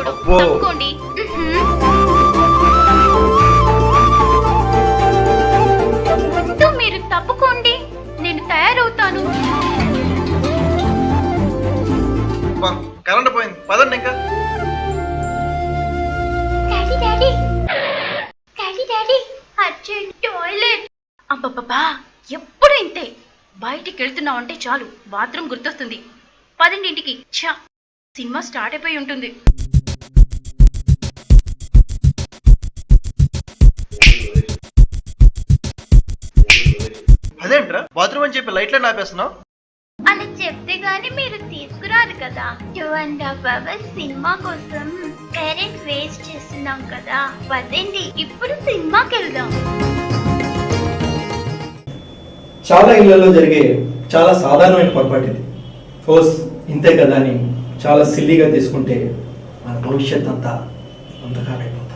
ఓ. తప్పుకోండి. ముందు మీరు తప్పుకోండి నేను తయారవుతాను. కరెంట్ పోయింది. పదండి ఇంకా. అబ్బబ్బబ్బా ఎప్పుడు ఇంతే? బయటికి వెళ్తున్నావు అంటే చాలు. బాత్రూమ్ గుర్తొస్తుంది. పదండింటికి ఛా సినిమా స్టార్ట్ అయిపోయి ఉంటుంది. అదేంట్రా బాత్రూమ్ అని చెప్పి లైట్లే నాపేస్తున్నావు అలా చెప్తే గానీ మీరు తీసుకురారు కదా. Two and half hours cinema కోసం కరెంట్ వేస్ట్ చేస్తున్నాం కదా. పదండి ఇప్పుడు సినిమాకి వెళ్దాం. చాలా ఇళ్ళలో జరిగే చాలా సాధారణమైన పొరపాటు ఇది. ఫోర్స్ ఇంతే కదా అని చాలా సిల్లీగా తీసుకుంటే మన భవిష్యత్ అంతా అంతకాలైపోతుంది